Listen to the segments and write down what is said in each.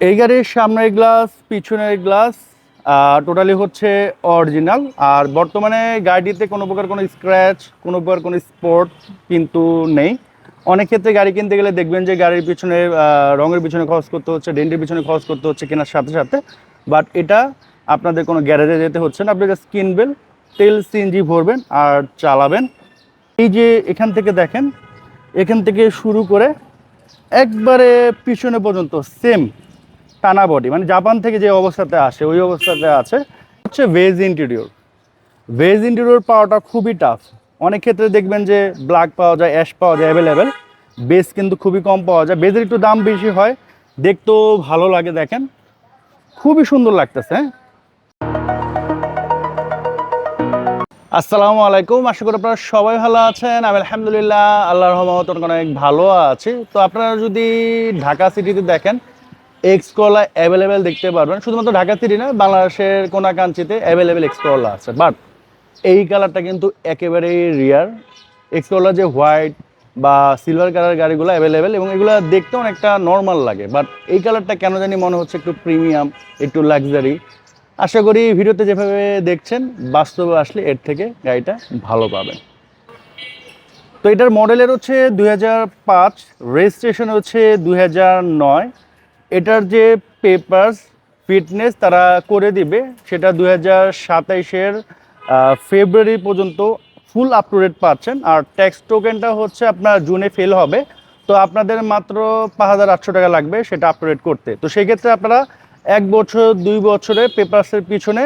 এই গাড়ির সামনের গ্লাস পিছনের গ্লাস টোটালি হচ্ছে অরিজিনাল আর বর্তমানে গাড়িটিতে কোনো প্রকার কোনো স্ক্র্যাচ কোনো প্রকার কোনো স্পট কিন্তু নেই। অনেক ক্ষেত্রে গাড়ি কিনতে গেলে দেখবেন যে গাড়ির পিছনে রঙের পিছনে খরচ করতে হচ্ছে, ডেন্টের পিছনে খরচ করতে হচ্ছে কেনার সাথে সাথে। বাট এটা আপনাদের কোনো গ্যারেজে যেতে হচ্ছে না। আপনি জাস্ট কিনবেন, তেল সিএনজি ভরবেন আর চালাবেন। এই যে এখান থেকে দেখেন, এখান থেকে শুরু করে একবারে পিছনে পর্যন্ত সেম টানা বডি মানে জাপান থেকে যে অবস্থাতে আসে, ওই অবস্থাতে আছে। হচ্ছে ভেজ ইন্টেরিয়র ভেজ ইন্টেরিয়র পাওয়াটা খুবই টাফ অনেক ক্ষেত্রে দেখবেন যে ব্ল্যাক পাওয়া যায় অ্যাশ পাওয়া যায় অ্যাভেলেবেল বেস কিন্তু খুবই কম পাওয়া যায়। বেজের একটু দাম বেশি হয়। দেখতেও ভালো লাগে, দেখেন। খুবই সুন্দর লাগতেছে হ্যাঁ? আসসালামু আলাইকুম। আশা করি আপনারা সবাই ভালো আছেন। আমি আলহামদুলিল্লাহ, আল্লাহর রহমত অনেক ভালো আছি। তো আপনারা যদি ঢাকা সিটিতে দেখেন এক্সকলা অ্যাভেলেবেল দেখতে পারবেন। শুধুমাত্র ঢাকা সিটি না, বাংলাদেশের কোনাকাঞ্চিতে অ্যাভেলেবেল এক্সকলা আছে। বাট এই কালারটা কিন্তু একেবারেই রিয়ার এক্সকলা যে হোয়াইট বা সিলভার কালার গাড়িগুলো অ্যাভেলেবেল এবং এগুলো দেখতে অনেকটা নর্মাল লাগে। বাট এই কালারটা কেন জানি মনে হচ্ছে একটু প্রিমিয়াম একটু লাক্সারি আশা করি ভিডিওতে যেভাবে দেখছেন, বাস্তবে আসলে এর থেকে গাড়িটা ভালো পাবেন। তো এটার মডেলের হচ্ছে দুই হাজার পাঁচ রেজিস্ট্রেশন হচ্ছে দুই হাজার নয়। এটার যে পেপার্স ফিটনেস তারা করে দিবে, সেটা দুই হাজার সাতাইশের ফেব্রুয়ারি পর্যন্ত ফুল আপ টু ডেট পাচ্ছেন। আর ট্যাক্স টোকেনটা হচ্ছে আপনার জুনে ফেল হবে। তো আপনাদের মাত্র পাঁচ হাজার আটশো টাকা লাগবে সেটা আপ টু ডেট করতে। তো সেই ক্ষেত্রে আপনারা এক বছর, দুই বছরে পেপারসের পিছনে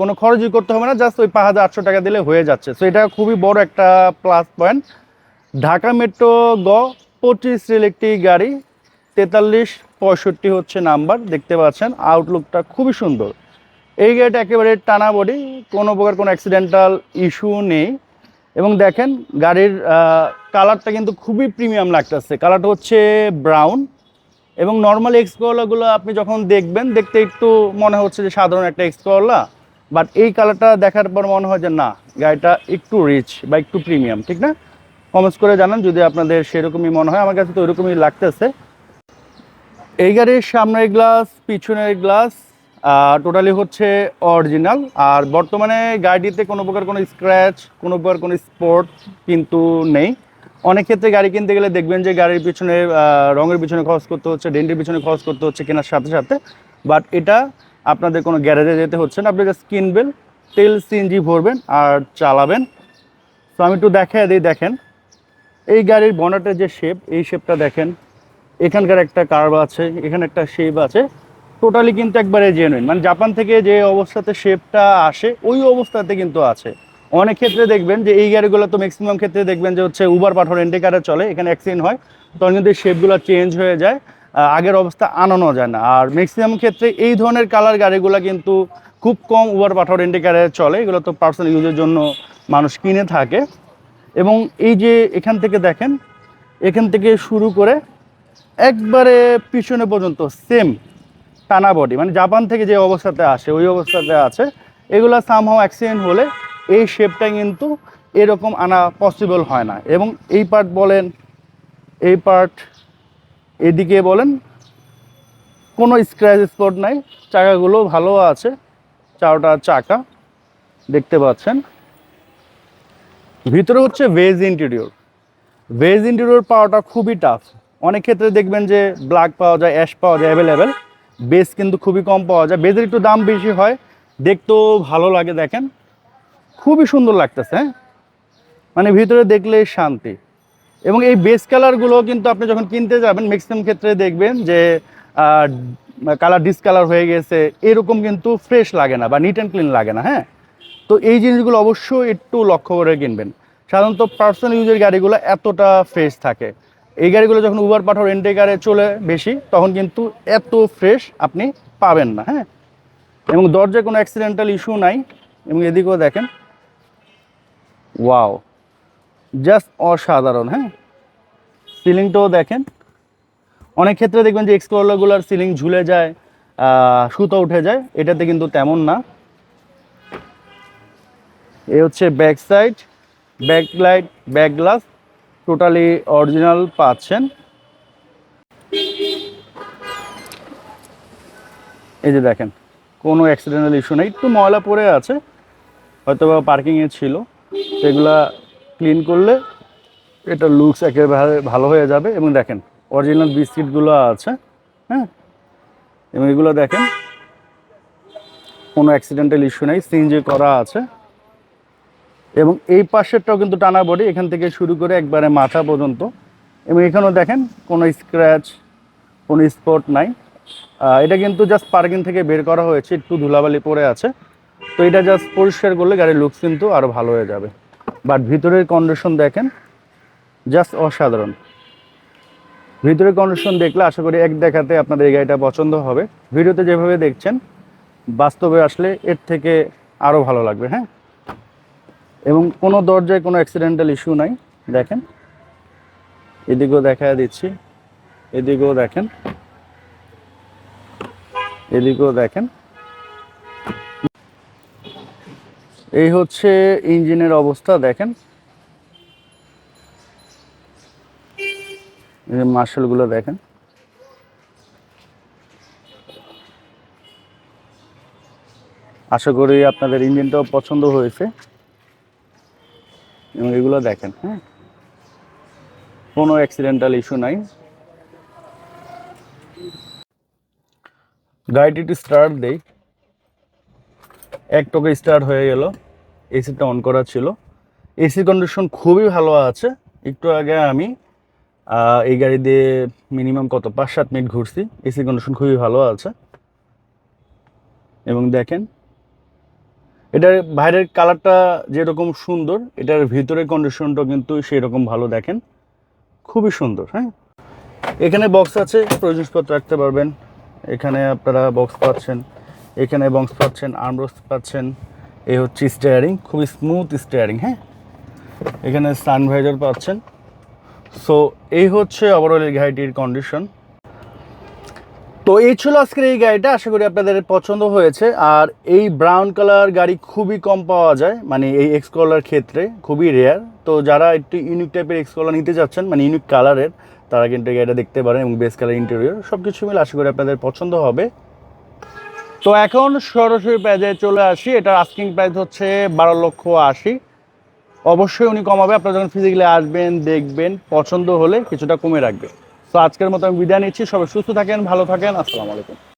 কোনো খরচই করতে হবে না জাস্ট ওই পাঁচ হাজার আটশো টাকা দিলে হয়ে যাচ্ছে। তো এটা খুবই বড় একটা প্লাস পয়েন্ট ঢাকা মেট্রো গ, পঁচিশ রেল একটি গাড়ি তেতাল্লিশ, পঁয়ষট্টি হচ্ছে নাম্বার, দেখতে পাচ্ছেন আউটলুকটা খুবই সুন্দর। এই গাড়িটা একেবারে টানা বডি কোনো প্রকার কোনো অ্যাক্সিডেন্টাল ইস্যু নেই। এবং দেখেন, গাড়ির কালারটা কিন্তু খুবই প্রিমিয়াম লাগতেছে। কালারটা হচ্ছে ব্রাউন এবং নর্মাল এক্সকলাগুলো আপনি যখন দেখবেন, দেখতে একটু মনে হচ্ছে যে সাধারণ একটা এক্সকলা বাট এই কালারটা দেখার পর মনে হয় যে না, গাড়িটা একটু রিচ বা একটু প্রিমিয়াম ঠিক না? কমেন্টস করে জানান যদি আপনাদের সেরকমই মনে হয়। আমার কাছে তো ওইরকমই লাগতেছে। এই গাড়ির সামনের গ্লাস পিছনের গ্লাস টোটালি হচ্ছে অরিজিনাল আর বর্তমানে গাড়িটিতে কোনো প্রকার কোনো স্ক্র্যাচ কোনো প্রকার কোনো স্পট কিন্তু নেই। অনেক ক্ষেত্রে গাড়ি কিনতে গেলে দেখবেন যে গাড়ির পিছনে রঙের পিছনে খরচ করতে হচ্ছে, ডেন্টের পিছনে খরচ করতে হচ্ছে কেনার সাথে সাথে। বাট এটা আপনাদের কোনো গ্যারেজে যেতে হচ্ছে না। আপনি জাস্ট কিনবেন, তেল সিএনজি ভরবেন আর চালাবেন। তো আমি একটু দেখাই দিই, দেখেন। এই গাড়ির বনেটের যে শেপ এই শেপটা দেখেন। এখানকার একটা কার্ভ আছে, এখানে একটা শেপ আছে। টোটালি কিন্তু একবারে জেনুইন মানে জাপান থেকে যে অবস্থাতে শেপটা আসে, ওই অবস্থাতে কিন্তু আছে। অনেক ক্ষেত্রে দেখবেন যে এই গাড়িগুলো তো ম্যাক্সিমাম ক্ষেত্রে দেখবেন যে হচ্ছে উবার পাঠর এন্টিকারে চলে, এখানে অ্যাক্সিডেন্ট হয়। তখন কিন্তু শেপগুলো চেঞ্জ হয়ে যায় আগের অবস্থা আনানো যায় না। আর ম্যাক্সিমাম ক্ষেত্রে এই ধরনের কালার গাড়িগুলো কিন্তু খুব কম উবার পাঠর এন্টিকারে চলে। এগুলো তো পার্সোনাল ইউজের জন্য মানুষ কিনে থাকে। এবং এই যে এখান থেকে দেখেন, এখান থেকে শুরু করে একবারে পিছনে পর্যন্ত সেম টানা বডি মানে জাপান থেকে যে অবস্থাতে আসে, ওই অবস্থাতে আছে। এগুলো সামহাও অ্যাক্সিডেন্ট হলে এই শেপটা কিন্তু এরকম আনা পসিবল হয় না। এবং এই পার্ট বলেন, এই পার্ট এদিকে বলেন, কোনো স্ক্র্যাচ স্পট নাই। চাকাগুলো ভালো আছে, চারোটা চাকা দেখতে পাচ্ছেন। ভিতরে হচ্ছে ভেজ ইন্টেরিয়র ভেজ ইন্টেরিয়র পাওয়াটা খুবই টাফ অনেক ক্ষেত্রে দেখবেন যে ব্ল্যাক পাওয়া যায় অ্যাশ পাওয়া যায় অ্যাভেলেবেল বেস কিন্তু খুবই কম পাওয়া যায়। বেজের একটু দাম বেশি হয়। দেখতেও ভালো লাগে, দেখেন। খুবই সুন্দর লাগতেছে হ্যাঁ? মানে ভিতরে দেখলে শান্তি। এবং এই বেস কালারগুলো কিন্তু আপনি যখন কিনতে যাবেন ম্যাক্সিমাম ক্ষেত্রে দেখবেন যে কালার ডিসকালার হয়ে গেছে। এরকম কিন্তু ফ্রেশ লাগে না বা নিট অ্যান্ড ক্লিন লাগে না হ্যাঁ? তো এই জিনিসগুলো অবশ্যই একটু লক্ষ্য করে কিনবেন। সাধারণত পার্সোনাল ইউজের গাড়িগুলো এতটা ফ্রেশ থাকে। এই গাড়িগুলো যখন উবার পাঠাও গাড়ি চলে বেশি, তখন কিন্তু এত ফ্রেশ আপনি পাবেন না হ্যাঁ? এবং দরজায় কোনো অ্যাক্সিডেন্টাল ইস্যু নাই। এবং এদিকেও দেখেন ওয়াও জাস্ট অসাধারণ হ্যাঁ? সিলিংটাও দেখেন। অনেক ক্ষেত্রে দেখবেন যে এক্সপ্লোরগুলোর সিলিং ঝুলে যায় সুতো উঠে যায়, এটাতে কিন্তু তেমন না। এ হচ্ছে back side back light back glass totally original পাচ্ছেন। এই যে দেখেন, কোনো অ্যাক্সিডেন্টাল ইস্যু নেই। একটু ময়লা পড়ে আছে হয়তো বা পার্কিংয়ে ছিল। সেগুলা ক্লিন করলে এটা লুকস একেবারে ভালো হয়ে যাবে। এবং দেখেন অরিজিনাল বিস্কিটগুলো আছে হ্যাঁ? এবং এগুলো দেখেন, কোনো অ্যাক্সিডেন্টাল ইস্যু নেই। সিএনজি করা আছে। এবং এই পাশেরটাও কিন্তু টানা বডি, এখান থেকে শুরু করে একবারে মাথা পর্যন্ত। এবং এখানেও দেখেন, কোনো স্ক্র্যাচ কোনো স্পট নাই। এটা কিন্তু জাস্ট পার্কিং থেকে বের করা হয়েছে, একটু ধুলাবালি পড়ে আছে। তো এটা জাস্ট পরিষ্কার করলে গাড়ির লুকস কিন্তু আরও ভালো হয়ে যাবে। বাট ভিতরের কন্ডিশন দেখেন জাস্ট অসাধারণ। ভিতরের কন্ডিশন দেখলে আশা করি এক দেখাতে আপনাদের এই গাড়িটা পছন্দ হবে। ভিডিওতে যেভাবে দেখছেন, বাস্তবে আসলে এর থেকে আরও ভালো লাগবে হ্যাঁ? এবং কোনো দরজায় কোনো অ্যাক্সিডেন্টাল ইস্যু নাই, দেখেন। এদিকেও দেখা দিচ্ছি, এদিকেও দেখেন। এদিকেও দেখেন। এই হচ্ছে ইঞ্জিনের অবস্থা, দেখেন। মার্শালগুলো দেখেন। আশা করি আপনাদের ইঞ্জিনটাও পছন্দ হয়েছে। এবং এগুলো দেখেন হ্যাঁ? কোনো অ্যাক্সিডেন্টাল ইস্যু নাই। গাড়িটি একটু স্টার্ট দেই। এক টোকে স্টার্ট হয়ে গেল। এসিটা অন করা ছিল। এসি কন্ডিশন খুবই ভালো আছে। একটু আগে আমি এই গাড়ি দিয়ে মিনিমাম কত? পাঁচ সাত মিনিট ঘুরছি। এসি কন্ডিশন খুবই ভালো আছে। এবং দেখেন এটার বাইরের কালারটা যেরকম সুন্দর, এটার ভিতরের কন্ডিশনটা কিন্তু সেই রকম ভালো দেখেন। খুবই সুন্দর হ্যাঁ? এখানে বক্স আছে প্রয়োজনপত্র রাখতে পারবেন। এখানে আপনারা বক্স পাচ্ছেন, এখানে বক্স পাচ্ছেন আর্মরোস পাচ্ছেন। এই হচ্ছে স্টিয়ারিং খুবই স্মুথ স্টিয়ারিং হ্যাঁ? এখানে সানভাইজার পাচ্ছেন। সো এই হচ্ছে ওভারঅল এই গাড়িটির কন্ডিশন তো এই ছিল আজকের এই গাড়িটা, আশা করি আপনাদের পছন্দ হয়েছে। আর এই ব্রাউন কালার গাড়ি খুবই কম পাওয়া যায় মানে এই এক্স কলার ক্ষেত্রে খুবই রেয়ার তো যারা একটু ইউনিক টাইপের এক্স কলার নিতে চাচ্ছেন মানে ইউনিক কালারের তারা কিন্তু এই গাড়িটা দেখতে পারেন এবং বেস কালার ইন্টেরিয়র সব কিছু মিলে আশা করি আপনাদের পছন্দ হবে। তো এখন সরাসরি প্রাইজে চলে আসি, এটার আস্কিং প্রাইস হচ্ছে বারো লক্ষ আশি। অবশ্যই উনি কমাবে, আপনারা যখন ফিজিক্যালি আসবেন, দেখবেন, পছন্দ হলে কিছুটা কমে রাখবে তো আজকের মতো আমি বিদায় নিচ্ছি। সবাই সুস্থ থাকেন ভালো থাকেন। আসসালামু আলাইকুম।